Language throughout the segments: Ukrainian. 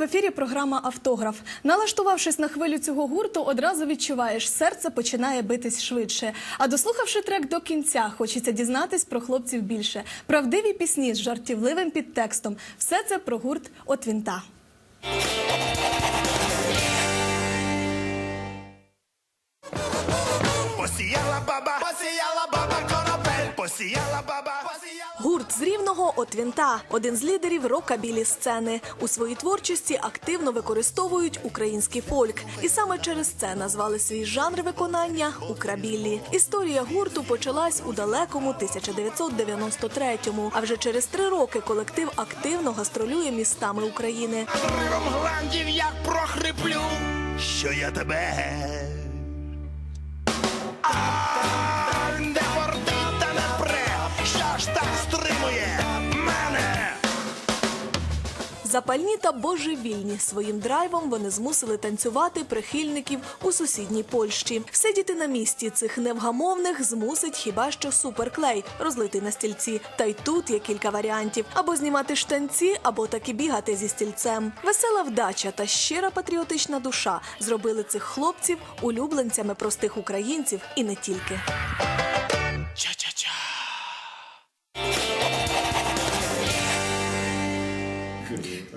в ефірі програма Автограф. Налаштувавшись на хвилю цього гурту, одразу відчуваєш, серце починає битись швидше. А дослухавши трек до кінця, хочеться дізнатись про хлопців більше. Правдиві пісні з жартівливим підтекстом. Все це про гурт от вінта. Посіяла баба, посіяла баба коробель, посіяла баба, з рівного от вінта один з лідерів рокабілі сцени. У своїй творчості активно використовують український фольк, і саме через це назвали свій жанр виконання украбілі. Історія гурту почалась у далекому 1993-му, А вже через три роки колектив активно гастролює містами України. Ривом гландів як прохриплю, що я тебе. А не Запальні та божевільні своїм драйвом вони змусили танцювати прихильників у сусідній Польщі. Сидіти на місці цих невгамовних змусить хіба що суперклей розлитий на стільці. Та й тут є кілька варіантів: або знімати штанці, або таки бігати зі стільцем. Весела вдача та щира патріотична душа зробили цих хлопців улюбленцями простих українців і не тільки.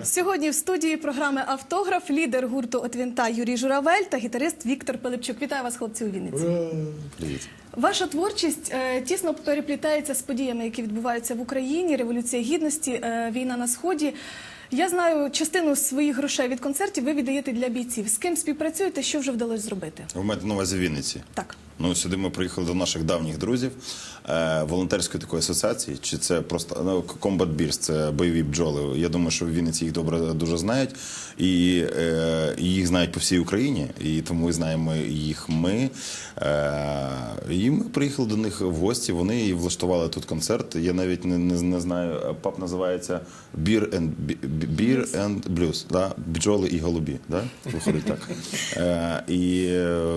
Сьогодні в студії програми Автограф лідер гурту «От вінта» Юрій Журавель та гітарист Віктор Пилипчук. Вітаю вас, хлопці у Вінниці. Привіт. Ваша творчість е, тісно переплітається з подіями, які відбуваються в Україні, революція гідності, е, війна на сході. Я знаю, частину своїх грошей від концертів ви віддаєте для бійців. З ким співпрацюєте, що вже вдалося зробити? Ви маєте на увазі Вінниці? Так. Ну, сюди ми приїхали до наших давніх друзів е, волонтерської такої асоціації. Чи це просто ну, Combat Bears, це бойові бджоли. Я думаю, що в Вінниці їх добре дуже знають, і е, їх знають по всій Україні, і тому знаємо їх ми. Е, і ми приїхали до них в гості. Вони і влаштували тут концерт. Я навіть не, не, не знаю. Пап називається Beer and Beer and Blues, да? бджоли і голубі. Да? Виходить так. Е, і е,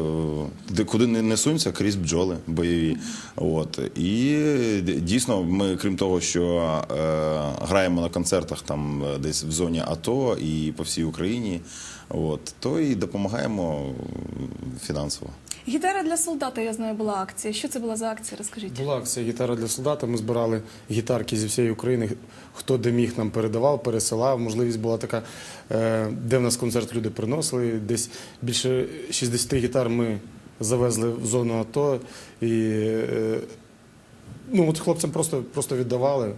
де куди не несуться, крізь бджоли бойові. От. І дійсно, ми, крім того, що е, граємо на концертах там е, десь в зоні АТО і по всій Україні, от, то і допомагаємо фінансово. Гітара для солдата, я знаю, була акція. Що це була за акція? Розкажіть. Була акція гітара для солдата. Ми збирали гітарки зі всієї України. Хто де міг нам передавав, пересилав. Можливість була така, е, де в нас концерт люди приносили. Десь більше 60 гітар ми завезли в зону АТО. І е, ну, от хлопцям просто, просто віддавали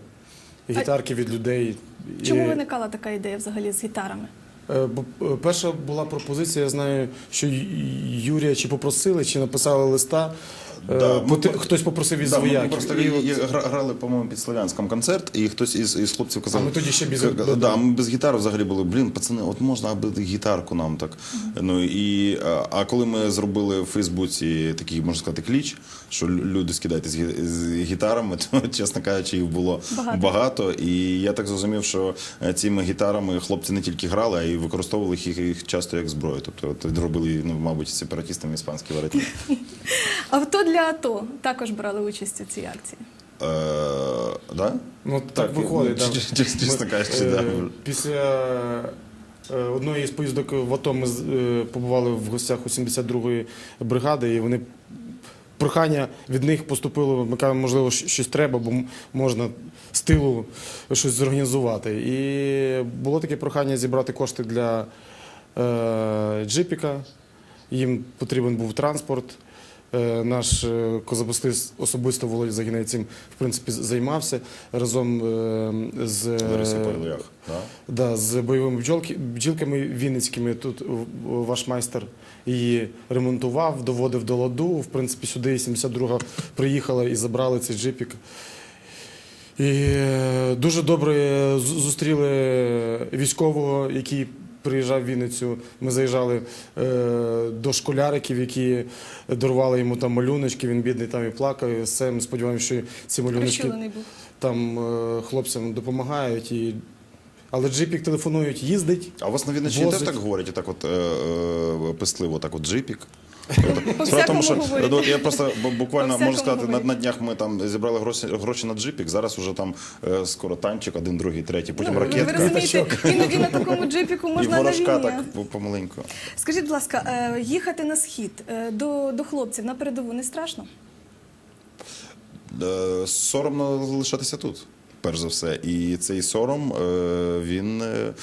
гітарки від людей. Чому І- виникала така ідея взагалі з гітарами? Е, бо, е, Перша була пропозиція, я знаю, що Юрія чи попросили, чи написали листа. Е, Да, ми Хтось попросив із Да, ми вояків. просто І от- грали, по-моєму, під Слов'янськом концерт, і хтось із, із хлопців казав. А ми тоді ще без- К- да, да, ми без гітари взагалі були. Блін, пацани, от можна аби гітарку нам так. Ну і а, а коли ми зробили в Фейсбуці такий, можна сказати, кліч, що лю- люди скидають з, гі- з гітарами, то чесно кажучи, їх було Багато. багато. І я так зрозумів, що е, цими гітарами хлопці не тільки грали, а й використовували їх, їх часто як зброю. Тобто от, робили, ну, мабуть, сепаратістам іспанські варити. Авто для АТО також брали участь у цій акції. Е, да? Ну, так, виходить. ну, да. ч- ч- Чесно кажучи, да. Після одної з поїздок в АТО ми е, побували в гостях у 72-ї бригади, і вони прохання від них поступило, ми кажемо, можливо, щось треба, бо можна з тилу щось зорганізувати. І було таке прохання зібрати кошти для е, джипіка. Їм потрібен був транспорт. Е, Наш е, козапустис особисто Володя Загінець в принципі займався разом е, з, Павлях, да? да, з бойовими бджілками вінницькими. Тут ваш майстер її ремонтував, доводив до ладу. В принципі, сюди 72-га приїхала і забрали цей джипік. І дуже добре зустріли військового, який приїжджав в Вінницю. Ми заїжджали е, до школяриків, які дарували йому там малюночки. Він бідний там і плакав. І все. Ми сподіваємося, що ці малюночки там е, хлопцям допомагають. І... Але джипік телефонують, їздить. А у вас на Вінниччині теж так говорять, так от е, е, писливо, так от джипік. Справа в тому, що ну, от я просто буквально можу сказати, на, на днях ми там зібрали гроші, гроші на джипік. Зараз уже там е, скоро танчик, один, другий, третій, потім Ну, ви- Ви розумієте, іноді на такому джипіку можна на ворожка так помаленьку. Скажіть, будь ласка, е, їхати на схід е, до, до хлопців на передову не страшно? Е, Соромно лишатися тут. Перш за все, і цей сором е, він е,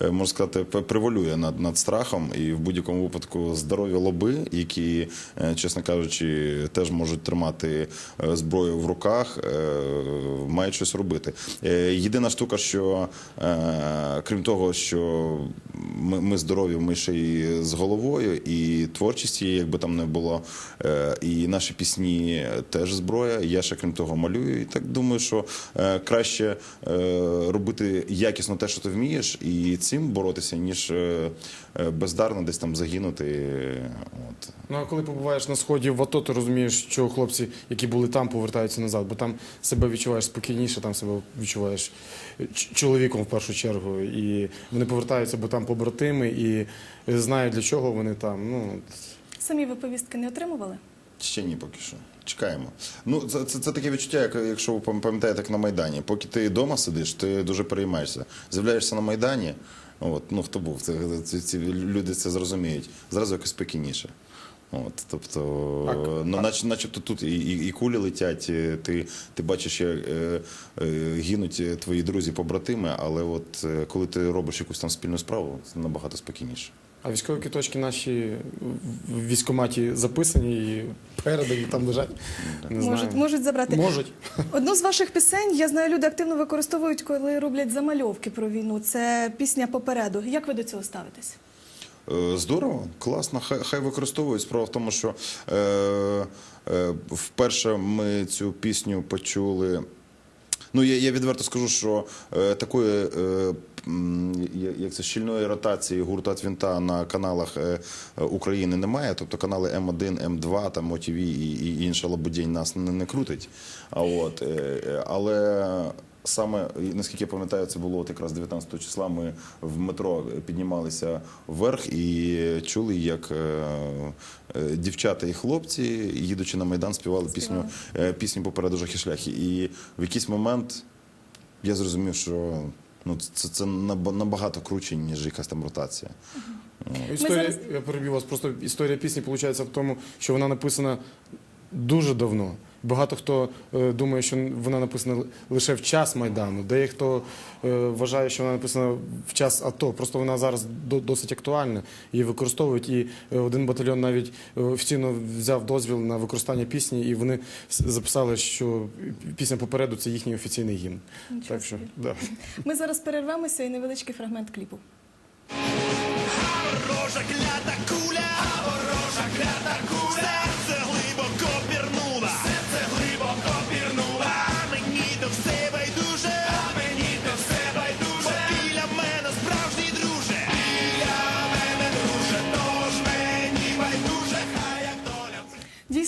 можна сказати привалює над, над страхом, і в будь-якому випадку здорові лоби, які, е, чесно кажучи, теж можуть тримати е, зброю в руках, е, мають щось робити. Е, Єдина штука, що е, крім того, що ми, ми здорові, ми ще й з головою, і творчість її, якби там не було, е, і наші пісні теж зброя. Я ще крім того малюю. І так думаю, що е, краще е, робити якісно те, що ти вмієш, і цим боротися, ніж е, е, бездарно десь там загинути. От. Ну а коли побуваєш на сході в АТО, ти розумієш, що хлопці, які були там, повертаються назад, бо там себе відчуваєш спокійніше, там себе відчуваєш чоловіком в першу чергу. І вони повертаються, бо там побратими, і знають для чого вони там. Ну Самі ви повістки не отримували? Ще ні, поки що. Чекаємо. Ну, це, це, це таке відчуття, як якщо ви пам'ятаєте, як на Майдані. Поки ти вдома сидиш, ти дуже переймаєшся. З'являєшся на Майдані. От, ну хто був, це, ці, ці люди це зрозуміють. Зразу якось спокійніше. От, тобто, Так. ну, нач, начебто тут і, і, і кулі летять, і ти, ти бачиш, як е, е, гинуть твої друзі-побратими, але от е, коли ти робиш якусь там спільну справу, це набагато спокійніше. А військові квіточки наші в військкоматі записані і передані там лежать. Не Можуть, знаю. можуть забрати. Можуть. Одну з ваших пісень, я знаю, люди активно використовують, коли роблять замальовки про війну. Це пісня попереду. Як ви до цього ставитесь? Е, Здорово, класно, хай, хай використовують. Справа в тому, що е, е, вперше ми цю пісню почули. Ну, я, я відверто скажу, що е, такої е, як це щільної ротації гурту Твінта на каналах е, е, України немає. Тобто канали М1, М2, там ОТВ і, і інша лабудень нас не, крутить. А от, е, але саме, наскільки я пам'ятаю, це було от якраз 19 числа. Ми в метро піднімалися вверх і чули, як дівчата і хлопці, їдучи на майдан, співали пісню, пісню попереду жахи шляхи. І в якийсь момент я зрозумів, що ну, це, це наба- набагато круче, ніж якась там ротація. Історія, зараз- я перебив вас. Просто історія пісні виходить в тому, що вона написана дуже давно. Багато хто е, думає, що вона написана лише в час Майдану, дехто е, вважає, що вона написана в час АТО. Просто вона зараз досить актуальна, її використовують. І е, один батальйон навіть офіційно взяв дозвіл на використання пісні, і вони записали, що пісня попереду це їхній офіційний гімн. Нічого Так що да. Ми зараз перервемося і невеличкий фрагмент кліпу. Ворожа клята куля,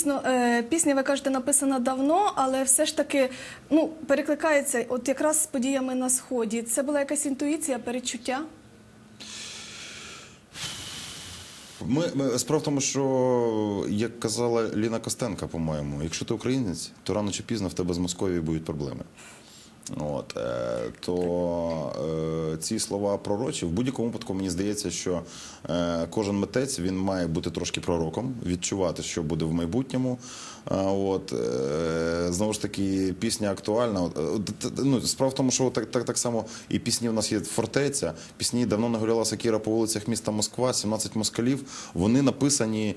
Дійсно, е, пісня, ви кажете, написана давно, але все ж таки ну, перекликається от якраз з подіями на сході. Це була якась інтуїція, перечуття. Ми, ми справа в тому, що як казала Ліна Костенка, по-моєму, якщо ти українець, то рано чи пізно в тебе з Московією будуть проблеми. От, е, то е, ці слова пророчі в будь-якому випадку мені здається, що е, кожен митець він має бути трошки пророком, відчувати, що буде в майбутньому. От, знову ж таки, пісня актуальна. Ну, справа в тому, що так, так, так само і пісні у нас є фортеця. Пісні давно не гуляла Сакіра по вулицях міста Москва, 17 москалів. Вони написані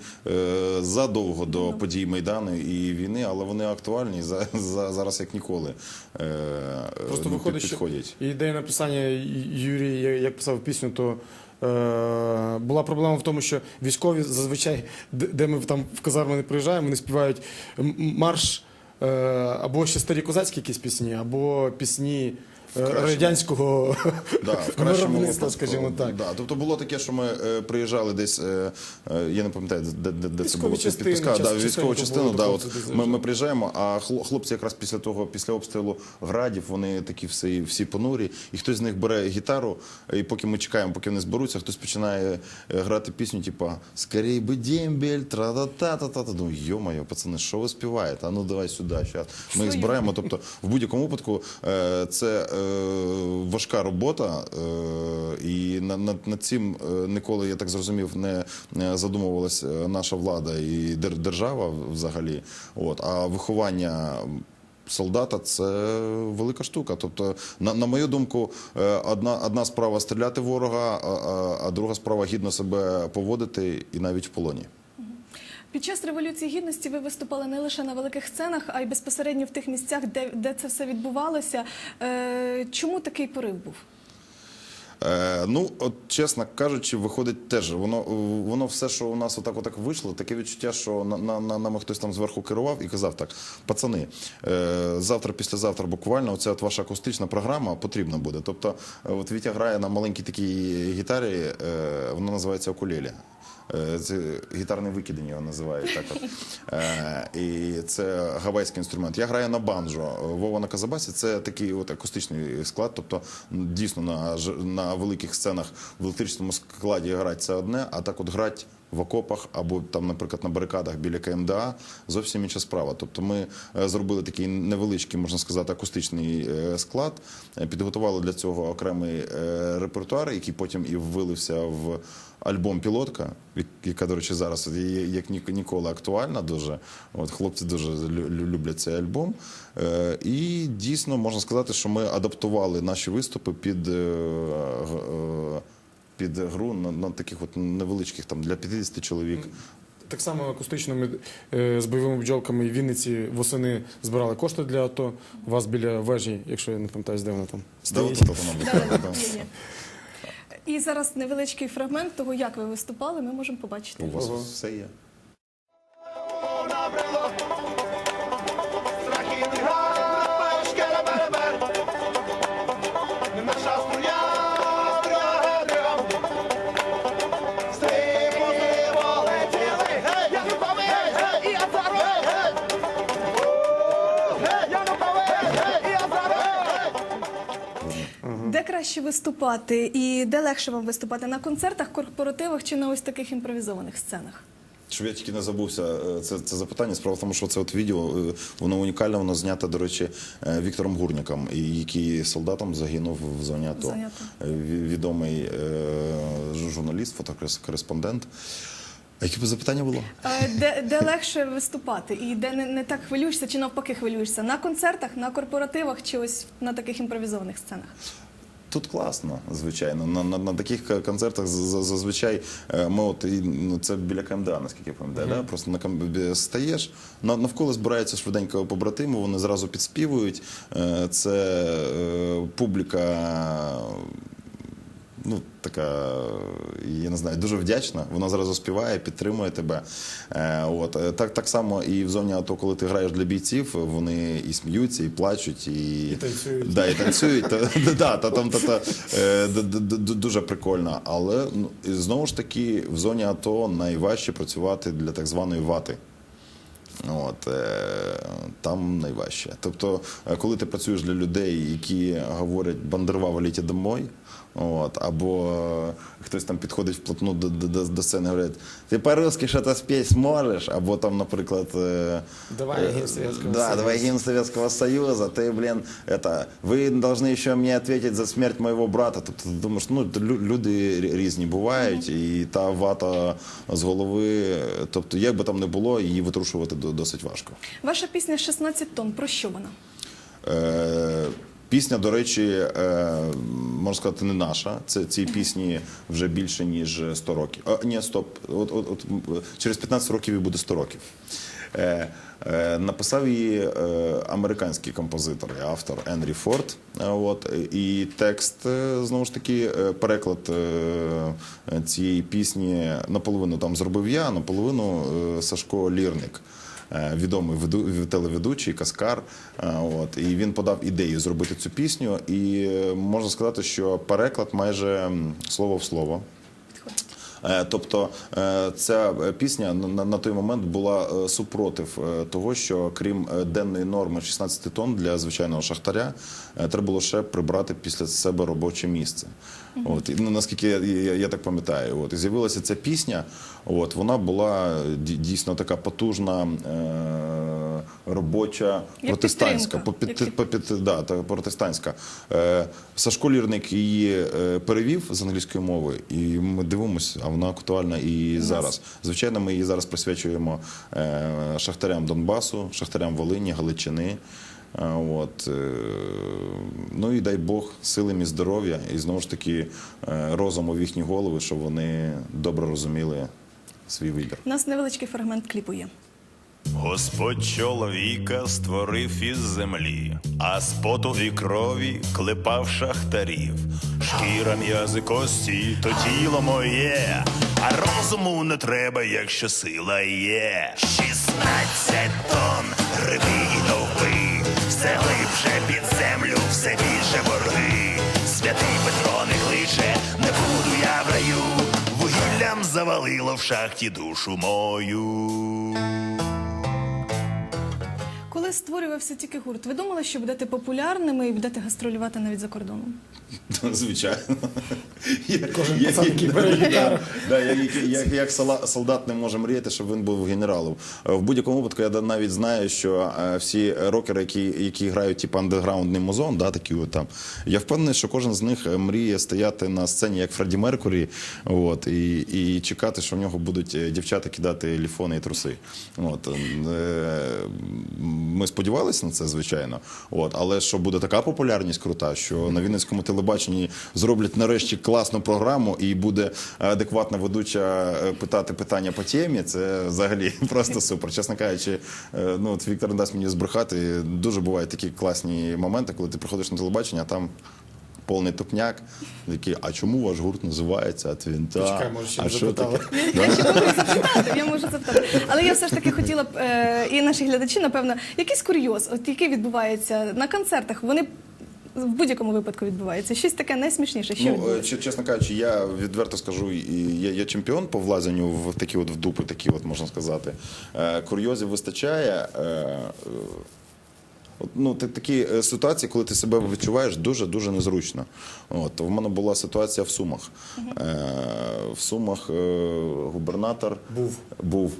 задовго до подій Майдану і війни, але вони актуальні за, за, зараз як ніколи. Е, Просто ну, виходить, під- підходять. що ідея написання Юрій, як писав пісню, то е, була проблема в тому, що військові зазвичай, де, де ми там в казарми не приїжджаємо, вони співають марш е, або ще старі козацькі якісь пісні, або пісні кращому. радянського Да, в кращому виробництва, випадку. скажімо так. Да. Тобто було таке, що ми е, приїжджали десь, е, е, я не пам'ятаю, де, де, де це Військові було частини, час- да, військову частенько частину. було Да, таке, от, це ми, ми приїжджаємо, а хло- хлопці якраз після того, після обстрілу градів, вони такі всі, всі понурі, і хтось з них бере гітару, і поки ми чекаємо, поки вони зберуться, хтось починає е, грати пісню, типа «Скорей би дембель, тра-та-та-та-та». Ну, йо-моє, пацани, що ви співаєте? А ну давай сюди, щас. Ми їх збираємо. Тобто, в будь-якому випадку е, це е, важка робота, е, і на- над, цим е, ніколи, я так зрозумів, не задумувалась е, наша влада і дер- держава взагалі. От, а виховання. Солдата це велика штука. Тобто, на, на мою думку, е, одна, одна справа стріляти ворога, а, а друга справа гідно себе поводити і навіть в полоні. Під час революції гідності ви виступали не лише на великих сценах, а й безпосередньо в тих місцях, де, де це все відбувалося. Е, чому такий порив був? Е, ну, от чесно кажучи, виходить теж. Воно, воно все, що у нас отак отак вийшло, таке відчуття, що на, на, на, нами хтось там зверху керував і казав так: пацани, е, завтра, післязавтра буквально оця от ваша акустична програма потрібна буде. Тобто, от Вітя грає на маленькій такій гітарі, е, вона називається окулелі. Е, Це гітарний викидень його називають так. От. Е, і це гавайський інструмент. Я граю на банджо. Вова на Казабасі це такий от акустичний склад. Тобто, дійсно на, на великих сценах в електричному складі грати це одне, а так от грати в окопах або там, наприклад, на барикадах біля КМДА зовсім інша справа. Тобто ми е, зробили такий невеличкий, можна сказати, акустичний склад, підготували для цього окремий репертуар, який потім і вилився в альбом Пілотка, яка, до речі, зараз є- як ніколи актуальна дуже. От хлопці дуже лю- лю- люблять цей альбом. Е, І дійсно можна сказати, що ми адаптували наші виступи під. е, е, Під гру на, на таких от невеличких там для 50 чоловік. Так само акустично ми е, з бойовими бджолками в Вінниці восени збирали кошти для АТО. У вас біля вежі, якщо я не пам'ятаю, де вона там Да, от стоїть. І зараз невеличкий фрагмент того, як ви виступали, ми можемо побачити. У вас все є. Краще виступати і де легше вам виступати? На концертах, корпоративах чи на ось таких імпровізованих сценах? Щоб я тільки не забувся, е, це, це запитання. Справа в тому, що це от відео, е, воно унікальне, воно знято, до речі, е, Віктором Гурніком, і який солдатом загинув в зоні АТО. Відомий е, журналіст, фотокореспондент. А яке б запитання було? Де, де легше виступати і де не, не так хвилюєшся, чи навпаки хвилюєшся? На концертах, на корпоративах чи ось на таких імпровізованих сценах? Тут класно, звичайно. На, на, на таких концертах зазвичай е, ми от ну, це біля КМДА, наскільки я пам'ятаю. Да? Просто на КМДА стаєш, навколо збираються швиденько побратими, вони зразу підспівують. Е, Це е, публіка. Ну, така, я не знаю, дуже вдячна. Вона зразу співає, підтримує тебе. Е, от. Е, Так, так само і в зоні АТО, коли ти граєш для бійців, вони і сміються, і плачуть, і, І танцюють. Да, і танцюють. Та, та, та, та, там, та, та, е, дуже прикольно. Але ну, і знову ж таки, в зоні АТО найважче працювати для так званої вати. От, е, там найважче. Тобто, е, коли ти працюєш для людей, які говорять бандерва валіть домой, от, або е, хтось там підходить вплотну до, до, до, до сцени і говорить, ти по-русски щось спеть зможеш, або там, наприклад, е, Давай е, гімн Совєтського да, Союзу. давай гимн Советского Союза, ты, блин, это, вы должны еще мне ответить за смерть моего брата. Тобто ти думаєш, ну, лю- люди рі- різні бувають, і та вата з голови, тобто, як би там не було, її витрушувати до- досить важко. Ваша пісня «16 тонн. Про що вона? Е, Пісня, до речі, е, можна сказати, не наша. Це цій пісні вже більше ніж 100 років. А, ні, стоп. От, от, от через 15 років і буде 100 років. Е, е, написав її е, американський композитор і автор Енрі Форд. Е, От, і текст, е, знову ж таки, е, переклад е, цієї пісні наполовину там зробив я, наполовину е, Сашко Лірник. Е, відомий телеведучий, каскар. Е, От, і він подав ідею зробити цю пісню. І е, можна сказати, що переклад майже слово в слово. Тобто ця пісня на- той момент була супротив того, що крім денної норми 16 тонн для звичайного шахтаря, треба було ще прибрати після себе робоче місце. От ну наскільки я, я, я так пам'ятаю, от і з'явилася ця пісня. От вона була дійсно така потужна е, робоча Як протестантська, попід- попід- да, та протестантська. Е, Сашко Лірник її е, перевів з англійської мови, і ми дивимося, а вона актуальна і зараз. Звичайно, ми її зараз присвячуємо е, шахтарям Донбасу, шахтарям Волині, Галичини. От, е, ну і дай Бог силам і здоров'я, і знову ж таки е, розуму в їхні голови, щоб вони добре розуміли свій вибір. У нас невеличкий фрагмент кліпу є. Господь чоловіка створив із землі, а з поту і крові клепав шахтарів. Шкіра м'язи кості, то тіло моє, а розуму не треба, якщо сила є. Шістнадцять завалило в шахті душу мою. Коли створювався тільки гурт, ви думали, що будете популярними і будете гастролювати навіть за кордоном? Звичайно. Кожен пацан, який бере гітару. Да, як, як, як, як сала- солдат не може мріяти, щоб він був генералом. Е, В будь-якому випадку я навіть знаю, що е, всі рокери, які, які грають типу андеграундний музон, да, такі от там, я впевнений, що кожен з них е, мріє стояти на сцені як Фредді Меркурі, от, і, і чекати, що в нього будуть е, дівчата кидати ліфони і труси. От, е, ми сподівалися на це, звичайно. От, але що буде така популярність крута, що на Вінницькому телебаченні зроблять нарешті класну програму і буде адекватна ведуча е, питати питання по темі. Це взагалі просто супер. Чесно кажучи, е, ну от Віктор не дасть мені збрехати. Дуже бувають такі класні моменти, коли ти приходиш на телебачення, а там. Повний тупняк, який, а чому ваш гурт називається Твінта? Почекай, може, ще а не що запитали. Я ще можу запитати, я можу запитати. Але я все ж таки хотіла б, е, і наші глядачі, напевно, якийсь курйоз, от який відбувається на концертах, вони в будь-якому випадку відбуваються. Щось таке найсмішніше, що Ну, е, відбувається. ч- чесно кажучи, я відверто скажу, і я, я чемпіон по влазенню в такі от в дупи, такі от можна сказати. Е, Курйозів вистачає. Е, е, Ну, та- такі е, ситуації, коли ти себе відчуваєш дуже дуже незручно. От в мене була ситуація в Сумах. Е, в Сумах е, губернатор Був. був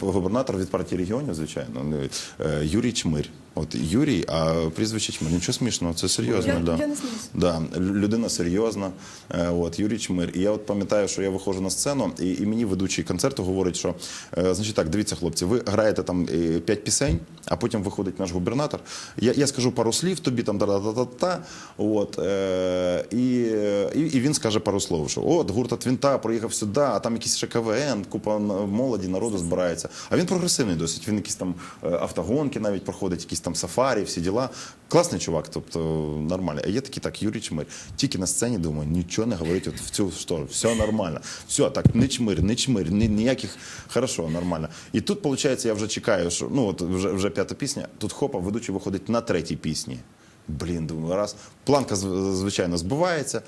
губернатор від партії регіонів, звичайно, е, Юрій Чмирь. От Юрій, а прізвище Чмирь. Нічого смішного, це серйозно. Я- да. я не. Да, людина серйозна. Е, От Юрій Чмир. І я от пам'ятаю, що я виходжу на сцену, і, і мені ведучий концерту говорить, що е, значить так, дивіться, хлопці, ви граєте там е, п'ять пісень, а потім виходить наш губернатор. Я, я скажу пару слів, тобі там та-та-та-та. От е, і, і, він скаже пару слов, що от гурт Твінта приїхав сюди, а там якийсь ще КВН, купа молоді, народу збирається. А він прогресивний досить. Він якісь там автогонки навіть проходить, якісь там сафарі, всі діла. Класний чувак, тобто нормально. А є такий так, Юрій Чмир. Тільки на сцені думаю, нічого не говорить от в цю сторону. Все нормально. Все, так, не чмир, не чмир, ні, ніяких. Хорошо, нормально. І тут, виходить, я вже чекаю, що ну от вже, вже п'ята пісня. Тут хопа, ведучий виходить на третій пісні. Блін, думаю, раз. Планка, звичайно, збивається.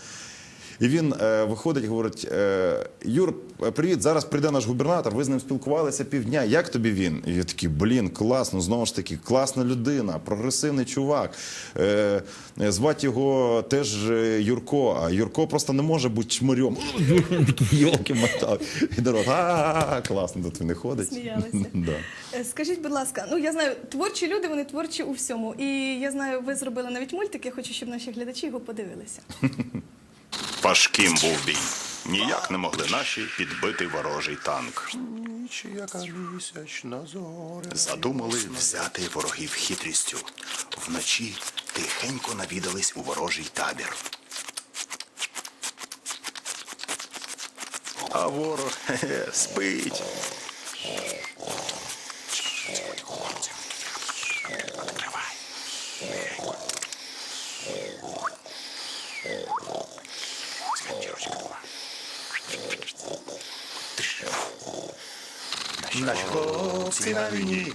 І він е, виходить і говорить: е, Юр, привіт, зараз прийде наш губернатор, ви з ним спілкувалися півдня. Як тобі він? І я такий, блін, класно, знову ж таки, класна людина, прогресивний чувак. Е, е, звати його теж е, Юрко, а Юрко просто не може бути. Такі йолки мотав. І народ, а класно, тут він і ходить. Сміялися. Е, Скажіть, будь ласка, ну я знаю, творчі люди, вони творчі у всьому. І я знаю, ви зробили навіть мультик, я хочу, щоб наші глядачі його подивилися. Важким був бій. Ніяк не могли наші підбити ворожий танк. Задумали взяти ворогів хитрістю. Вночі тихенько навідались у ворожий табір. А ворог хе-хе, спить. Наші хлопці на війні,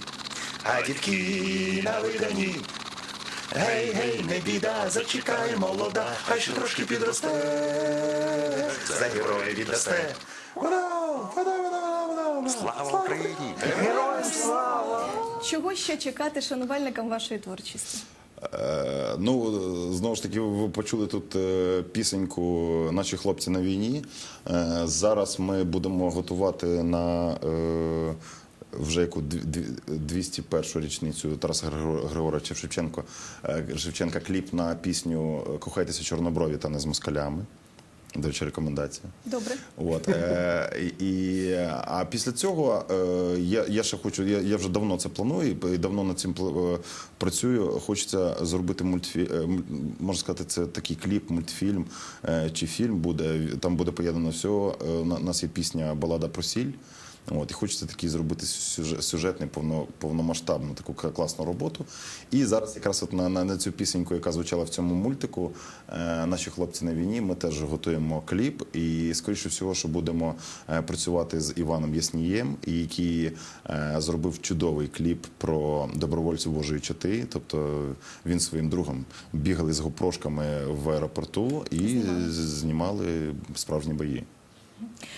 а дітки на видані. Гей, гей, не біда, зачекай, молода, хай ще трошки підросте, за героя віддасте. Вода, вода, вода, вода, вода. Слава Україні! Героям слава! Чого ще чекати шанувальникам вашої творчості? Е, Ну, знову ж таки, ви почули тут е, пісеньку Наші хлопці на війні. Е, Зараз ми будемо готувати на вже яку дві- дві- 201 річницю Тараса Григоровича Шевченко, Шевченка кліп на пісню Кохайтеся чорноброві та не з москалями. До речі, рекомендація. Добре. От, е, і, а після цього е, я, я ще хочу, я, я вже давно це планую і давно над цим е, працюю. Хочеться зробити мультфільм, можна сказати, це такий кліп, мультфільм е, чи фільм буде. Там буде поєднано все. Е, У нас є пісня Балада про сіль. От, і хочеться такий зробити сюжет, сюжетний, повно, повномасштабну таку класну роботу. І зараз якраз от на, на, на цю пісеньку, яка звучала в цьому мультику, е, наші хлопці на війні, ми теж готуємо кліп. І скоріше всього, що будемо е, працювати з Іваном Яснієм, який е, зробив чудовий кліп про добровольців Божої чати. Тобто він своїм другом бігали з гопрошками в аеропорту і знімали справжні бої.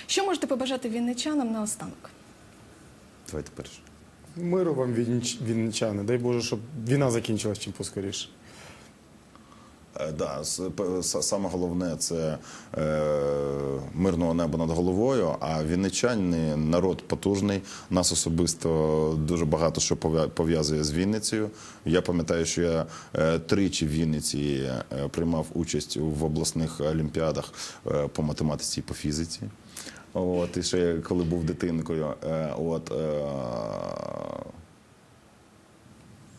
Що можете побажати вінничанам наостанок? Давайте перше. Миру вам вінничани. Дай Боже, щоб війна закінчилась чим поскоріше. Е, Да, саме головне це е, мирного неба над головою. А вінничани народ потужний. Нас особисто дуже багато що пов'я- пов'язує з Вінницею. Я пам'ятаю, що я е, тричі в Вінниці приймав участь в обласних олімпіадах по математиці і по фізиці. От, і ще коли був дитинкою. От,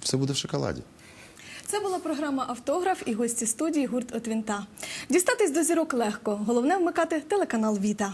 все буде в шоколаді. Це була програма Автограф і гості студії гурт Отвінта. Дістатись до зірок легко. Головне вмикати телеканал Віта.